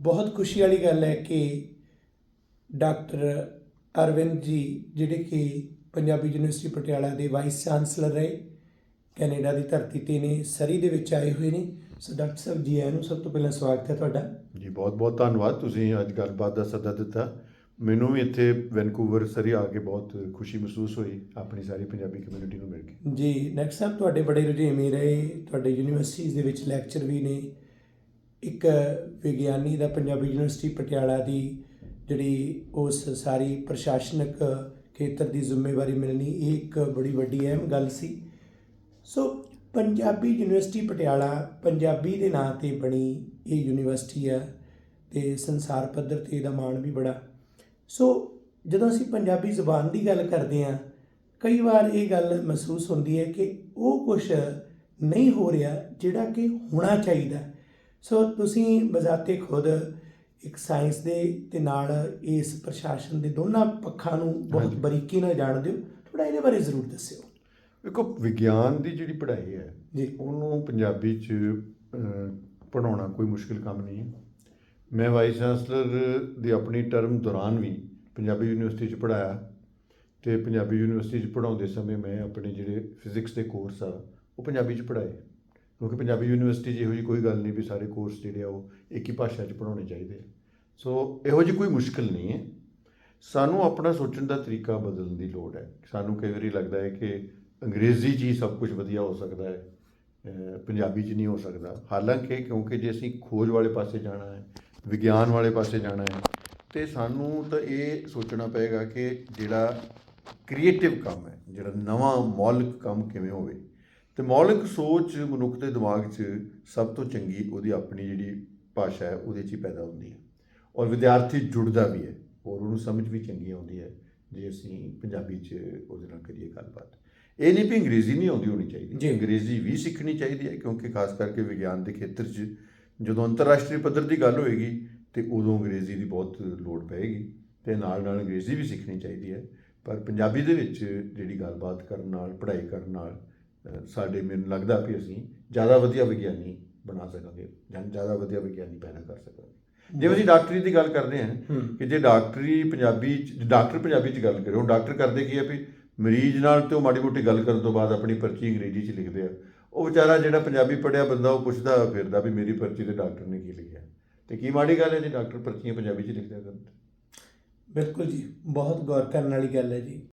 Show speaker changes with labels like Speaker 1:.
Speaker 1: ਬਹੁਤ ਖੁਸ਼ੀ ਵਾਲੀ ਗੱਲ ਹੈ ਕਿ ਡਾਕਟਰ ਅਰਵਿੰਦ ਜੀ ਜਿਹੜੇ ਕਿ ਪੰਜਾਬੀ ਯੂਨੀਵਰਸਿਟੀ ਪਟਿਆਲਾ ਦੇ ਵਾਈਸ ਚਾਂਸਲਰ ਰਹੇ ਕੈਨੇਡਾ ਦੀ ਧਰਤੀ ਤੇ ਨੇ ਸਰੀ ਦੇ ਵਿੱਚ ਆਏ ਹੋਏ ਨੇ। ਸੋ ਡਾਕਟਰ ਸਾਹਿਬ ਜੀ ਆਇਆਂ ਨੂੰ ਸਭ ਤੋਂ ਪਹਿਲਾਂ ਸਵਾਗਤ ਹੈ ਤੁਹਾਡਾ।
Speaker 2: ਜੀ ਬਹੁਤ ਬਹੁਤ ਧੰਨਵਾਦ। ਤੁਸੀਂ ਅੱਜ ਗੱਲਬਾਤ ਦਾ ਸੱਦਾ ਦਿੱਤਾ। ਮੈਨੂੰ ਵੀ ਇੱਥੇ ਵੈਨਕੂਵਰ ਸਰੀ ਆ ਕੇ ਬਹੁਤ ਖੁਸ਼ੀ ਮਹਿਸੂਸ ਹੋਈ ਆਪਣੀ ਸਾਰੀ ਪੰਜਾਬੀ ਕਮਿਊਨਿਟੀ ਨੂੰ ਮਿਲ ਕੇ।
Speaker 1: ਜੀ ਡਾਕਟਰ ਸਾਹਿਬ ਤੁਹਾਡੇ ਬੜੇ ਰੁਝੇਵੇਂ ਰਹੇ ਤੁਹਾਡੇ ਯੂਨੀਵਰਸਿਟੀਜ਼ ਦੇ ਵਿੱਚ ਲੈਕਚਰ ਵੀ ਨੇ ਇੱਕ ਵਿਗਿਆਨੀ ਦਾ ਪੰਜਾਬੀ ਯੂਨੀਵਰਸਿਟੀ ਪਟਿਆਲਾ ਦੀ ਜਿਹੜੀ ਉਸ ਸਾਰੀ ਪ੍ਰਸ਼ਾਸਨਿਕ ਖੇਤਰ ਦੀ ਜ਼ਿੰਮੇਵਾਰੀ ਮਿਲਣੀ, ਇਹ ਇੱਕ ਬੜੀ ਵੱਡੀ ਅਹਿਮ ਗੱਲ ਸੀ। ਸੋ ਪੰਜਾਬੀ ਯੂਨੀਵਰਸਿਟੀ ਪਟਿਆਲਾ ਪੰਜਾਬੀ ਦੇ ਨਾਂ ਤੇ ਬਣੀ ਇਹ ਯੂਨੀਵਰਸਿਟੀ ਆ ਤੇ ਸੰਸਾਰ ਪੱਧਰ ਤੇ ਇਹਦਾ ਮਾਣ ਵੀ ਬੜਾ। ਸੋ ਜਦੋਂ ਅਸੀਂ ਪੰਜਾਬੀ ਜ਼ੁਬਾਨ ਦੀ ਗੱਲ ਕਰਦੇ ਹਾਂ, ਕਈ ਵਾਰ ਇਹ ਗੱਲ ਮਹਿਸੂਸ ਹੁੰਦੀ ਹੈ ਕਿ ਉਹ ਕੁਝ ਨਹੀਂ ਹੋ ਰਿਹਾ ਜਿਹੜਾ ਕਿ ਹੋਣਾ ਚਾਹੀਦਾ। ਸੋ ਤੁਸੀਂ ਬਜ਼ਾਤੇ ਖੁਦ ਇੱਕ ਸਾਇੰਸ ਦੇ ਤੇ ਨਾਲ ਇਸ ਪ੍ਰਸ਼ਾਸਨ ਦੇ ਦੋਨਾਂ ਪੱਖਾਂ ਨੂੰ ਬਹੁਤ। ਬਰੀਕੀ ਨਾਲ ਜਾਣਦੇ ਹੋ ਥੋੜਾ ਇਹਦੇ ਬਾਰੇ ਜ਼ਰੂਰ ਦੱਸਿਓ।
Speaker 2: ਵੇਖੋ ਵਿਗਿਆਨ ਦੀ ਜਿਹੜੀ ਪੜ੍ਹਾਈ ਹੈ
Speaker 1: ਜੀ।
Speaker 2: ਉਹਨੂੰ ਪੰਜਾਬੀ 'ਚ ਅਹ, ਪੜ੍ਹਾਉਣਾ ਕੋਈ ਮੁਸ਼ਕਿਲ ਕੰਮ ਨਹੀਂ ਹੈ। ਮੈਂ ਵਾਈਸ ਚਾਂਸਲਰ ਦੀ ਆਪਣੀ ਟਰਮ ਦੌਰਾਨ ਵੀ ਪੰਜਾਬੀ ਯੂਨੀਵਰਸਿਟੀ 'ਚ ਪੜ੍ਹਾਇਆ ਤੇ ਪੰਜਾਬੀ ਯੂਨੀਵਰਸਿਟੀ 'ਚ ਪੜ੍ਹਾਉਂਦੇ ਸਮੇਂ ਮੈਂ ਆਪਣੇ ਜਿਹੜੇ ਫਿਜ਼ਿਕਸ ਦੇ ਕੋਰਸ ਆ ਉਹ ਪੰਜਾਬੀ 'ਚ ਪੜ੍ਹਾਏ। ਕਿਉਂਕਿ ਪੰਜਾਬੀ ਯੂਨੀਵਰਸਿਟੀ 'ਚ ਇਹੋ ਜਿਹੀ ਕੋਈ ਗੱਲ ਨਹੀਂ ਵੀ ਸਾਰੇ ਕੋਰਸ ਜਿਹੜੇ ਆ ਉਹ ਇੱਕ ਹੀ ਭਾਸ਼ਾ 'ਚ ਪੜ੍ਹਾਉਣੇ ਚਾਹੀਦੇ ਆ। ਸੋ ਇਹੋ ਜਿਹੀ ਕੋਈ ਮੁਸ਼ਕਿਲ ਨਹੀਂ ਹੈ। ਸਾਨੂੰ ਆਪਣਾ ਸੋਚਣ ਦਾ ਤਰੀਕਾ ਬਦਲਣ ਦੀ ਲੋੜ ਹੈ। ਸਾਨੂੰ ਕਈ ਵਾਰੀ ਲੱਗਦਾ ਹੈ ਕਿ ਅੰਗਰੇਜ਼ੀ 'ਚ ਹੀ ਸਭ ਕੁਝ ਵਧੀਆ ਹੋ ਸਕਦਾ ਹੈ ਪੰਜਾਬੀ 'ਚ ਨਹੀਂ ਹੋ ਸਕਦਾ। ਹਾਲਾਂਕਿ ਕਿਉਂਕਿ ਜੇ ਅਸੀਂ ਖੋਜ ਵਾਲੇ ਪਾਸੇ ਜਾਣਾ ਹੈ, ਵਿਗਿਆਨ ਵਾਲੇ ਪਾਸੇ ਜਾਣਾ ਹੈ, ਤੇ ਸਾਨੂੰ ਤਾਂ ਇਹ ਸੋਚਣਾ ਪਏਗਾ ਕਿ ਜਿਹੜਾ ਕ੍ਰੀਏਟਿਵ ਕੰਮ ਹੈ, ਜਿਹੜਾ ਨਵਾਂ ਮੌਲਿਕ ਕੰਮ ਕਿਵੇਂ ਹੋਵੇ ਤੇ ਮੌਲਿਕ ਸੋਚ ਮਨੁੱਖ ਦੇ ਦਿਮਾਗ 'ਚ ਸਭ ਤੋਂ ਚੰਗੀ ਉਹਦੀ ਆਪਣੀ ਜਿਹੜੀ ਭਾਸ਼ਾ ਹੈ ਉਹਦੇ 'ਚ ਹੀ ਪੈਦਾ ਹੁੰਦੀ ਹੈ। ਔਰ ਵਿਦਿਆਰਥੀ ਜੁੜਦਾ ਵੀ ਹੈ ਔਰ ਉਹਨੂੰ ਸਮਝ ਵੀ ਚੰਗੀ ਆਉਂਦੀ ਹੈ ਜੇ ਅਸੀਂ ਪੰਜਾਬੀ 'ਚ ਉਹਦੇ ਨਾਲ ਕਰੀਏ ਗੱਲਬਾਤ। ਇਹ ਨਹੀਂ ਵੀ ਅੰਗਰੇਜ਼ੀ ਨਹੀਂ ਆਉਂਦੀ ਹੋਣੀ ਚਾਹੀਦੀ।
Speaker 1: ਜੀ।
Speaker 2: ਅੰਗਰੇਜ਼ੀ ਵੀ ਸਿੱਖਣੀ ਚਾਹੀਦੀ ਹੈ ਕਿਉਂਕਿ ਖਾਸ ਕਰਕੇ ਵਿਗਿਆਨ ਦੇ ਖੇਤਰ 'ਚ ਜਦੋਂ ਅੰਤਰਰਾਸ਼ਟਰੀ ਪੱਧਰ ਦੀ ਗੱਲ ਹੋਏਗੀ ਤੇ ਉਦੋਂ ਅੰਗਰੇਜ਼ੀ ਦੀ ਬਹੁਤ ਲੋੜ ਪਏਗੀ ਤੇ ਨਾਲ ਨਾਲ ਅੰਗਰੇਜ਼ੀ ਵੀ ਸਿੱਖਣੀ ਚਾਹੀਦੀ ਹੈ। ਪਰ ਪੰਜਾਬੀ ਦੇ ਵਿੱਚ ਜਿਹੜੀ ਗੱਲਬਾਤ ਕਰਨ ਨਾਲ ਪੜ੍ਹਾਈ ਕਰਨ ਨਾਲ ਸਾਡੇ ਮੈਨੂੰ ਲੱਗਦਾ ਵੀ ਅਸੀਂ ਜ਼ਿਆਦਾ ਵਧੀਆ ਵਿਗਿਆਨੀ ਬਣਾ ਸਕਾਂਗੇ ਜਾਂ ਜ਼ਿਆਦਾ ਵਧੀਆ ਵਿਗਿਆਨੀ ਪੈਦਾ ਕਰ ਸਕਾਂਗੇ। ਜਿਵੇਂ ਅਸੀਂ ਡਾਕਟਰੀ ਦੀ ਗੱਲ ਕਰਦੇ
Speaker 1: ਹਾਂ
Speaker 2: ਕਿ ਜੇ ਡਾਕਟਰੀ ਪੰਜਾਬੀ ਚ ਡਾਕਟਰ ਪੰਜਾਬੀ ਚ ਗੱਲ ਕਰੇ ਉਹ ਡਾਕਟਰ ਕਰਦੇ ਕੀ ਹੈ ਵੀ ਮਰੀਜ਼ ਨਾਲ ਤੇ ਉਹ ਮਾੜੀ ਮੋਟੀ ਗੱਲ ਕਰਨ ਤੋਂ ਬਾਅਦ ਆਪਣੀ ਪਰਚੀ ਅੰਗਰੇਜ਼ੀ ਚ ਲਿਖਦੇ ਆ। ਉਹ ਵਿਚਾਰਾ ਜਿਹੜਾ ਪੰਜਾਬੀ ਪੜਿਆ ਬੰਦਾ ਉਹ ਪੁੱਛਦਾ ਫਿਰਦਾ ਵੀ ਮੇਰੀ ਪਰਚੀ ਤੇ ਡਾਕਟਰ ਨੇ ਕੀ ਲਿਖਿਆ। ਤੇ ਕੀ ਮਾੜੀ ਗੱਲ ਹੈ ਜੇ ਡਾਕਟਰ ਪਰਚੀਆਂ ਪੰਜਾਬੀ ਚ ਲਿਖਦਿਆ ਕਰਨ
Speaker 1: ਬਿਲਕੁਲ ਜੀ ਬਹੁਤ ਗੌਰ ਕਰਨ ਵਾਲੀ ਗੱਲ ਹੈ ਜੀ।